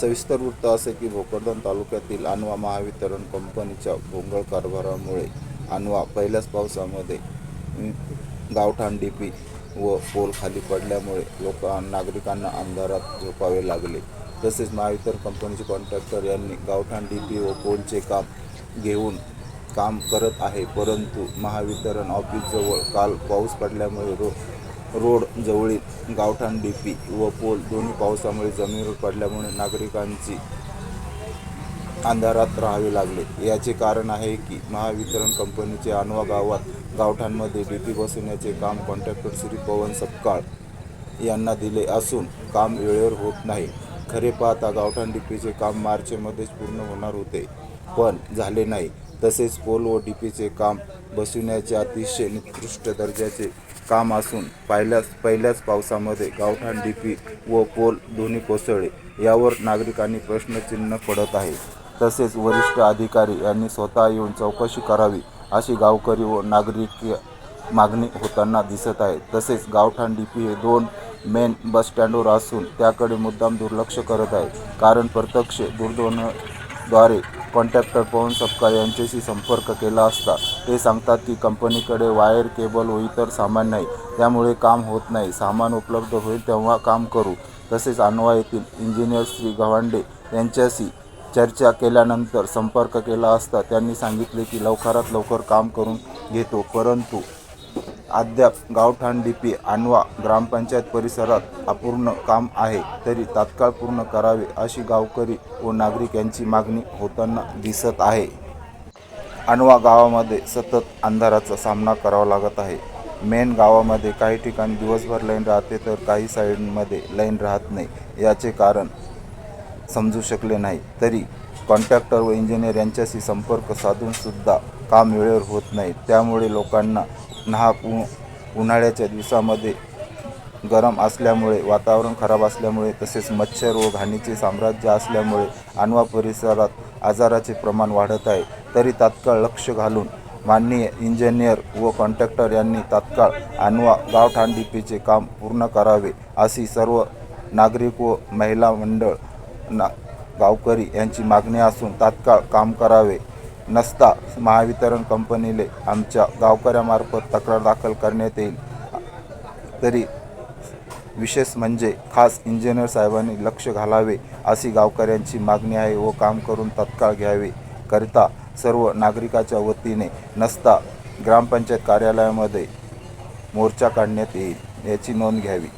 सविस्तर वृत्त असे की भोकरदन तालुक्यातील अनवा महावितरण कंपनीच्या भोंगळ कारभारामुळे अनवा पहिल्याच पावसामध्ये गावठाण डीपी व पोल खाली पडल्यामुळे लोक नागरिकांना अंधारात झोपावे लागले. तसेच महावितरण कंपनीचे कॉन्ट्रॅक्टर यांनी गावठाण डीपी व पोलचे काम घेऊन काम करत आहे. परंतु महावितरण ऑफिसजवळ काल पाऊस पडल्यामुळे रो रोड जवळील गावठाण डीपी व पोल दोन्ही पावसामुळे जमिनीवर पडल्यामुळे नागरिकांची अंधारात राहावे लागले. याचे कारण आहे की महावितरण कंपनीचे अनवा गावात गावठाणमध्ये डीपी बसवण्याचे काम कॉन्ट्रॅक्टर श्री पवन सपकाळ यांना दिले असून काम वेळेवर होत नाही. खरे पाहता गावठाण डीपीचे काम मार्चमध्येच पूर्ण होणार होते पण झाले नाही. तसेच पोल व डीपीचे काम बसविण्याचे अतिशय निकृष्ट दर्जाचे काम असून पहिल्याच पहिल्याच पावसामध्ये गावठाण डीपी व पोल दोन्ही कोसळले. यावर नागरिकांनी प्रश्नचिन्ह पडत आहे. तसेच वरिष्ठ अधिकारी यांनी स्वतः येऊन चौकशी करावी अशी गावकरी व नागरिक मागणी होताना दिसत आहे. तसेच गावठाण डीपी हे दोन मेन बस स्टँडवर असून त्याकडे मुद्दाम दुर्लक्ष करत आहे. कारण प्रत्यक्ष द्वारे कॉन्ट्रॅक्टर पवन सपकाळ यांच्याशी संपर्क केला असता. ते सांगतात की कंपनीकडे वायर केबल व इतर सामान नाही. त्यामुळे काम होत नाही. सामान उपलब्ध होईल तेव्हा काम करू. तसेच अनवा येथील इंजिनियर श्री गव्हांडे यांच्याशी चर्चा केल्यानंतर संपर्क केला असता. त्यांनी सांगितले की लवकरात लवकर काम करून घेतो. परंतु अद्याप गावठाण डीपी आणवा ग्रामपंचायत परिसरात अपूर्ण काम आहे तरी तात्काळ पूर्ण करावे अशी गावकरी व नागरिक यांची मागणी होताना दिसत आहे. आणवा गावामध्ये सतत अंधाराचा सामना करावा लागत आहे. मेन गावामध्ये काही ठिकाणी दिवसभर लाईन राहते तर काही साईडमध्ये लाईन राहत नाही याचे कारण समजू शकले नाही. तरी कॉन्ट्रॅक्टर व इंजिनियर यांच्याशी संपर्क साधूनसुद्धा काम वेळेवर होत नाही. त्यामुळे लोकांना नाहक उ उन्हाळ्याच्या दिवसामध्ये गरम असल्यामुळे वातावरण खराब असल्यामुळे तसेच मच्छर व घाणीचे साम्राज्य असल्यामुळे आणवा परिसरात आजाराचे प्रमाण वाढत आहे. तरी तात्काळ लक्ष घालून माननीय इंजिनियर व कॉन्ट्रॅक्टर यांनी तात्काळ आणवा गावठाण डीपीचे काम पूर्ण करावे अशी सर्व नागरिक व महिला मंडळ ना गावकरी यांची मागणी असून तात्काळ काम करावे. नसता महावितरण कंपनीले आमच्या गावकऱ्यामार्फत तक्रार दाखल करण्यात येईल. तरी विशेष म्हणजे खास इंजिनियर साहेबांनी लक्ष घालावे अशी गावकऱ्यांची मागणी आहे व काम करून तत्काळ घ्यावे करिता सर्व नागरिकाच्या वतीने नसता ग्रामपंचायत कार्यालयामध्ये मोर्चा काढण्यात येईल याची नोंद घ्यावी.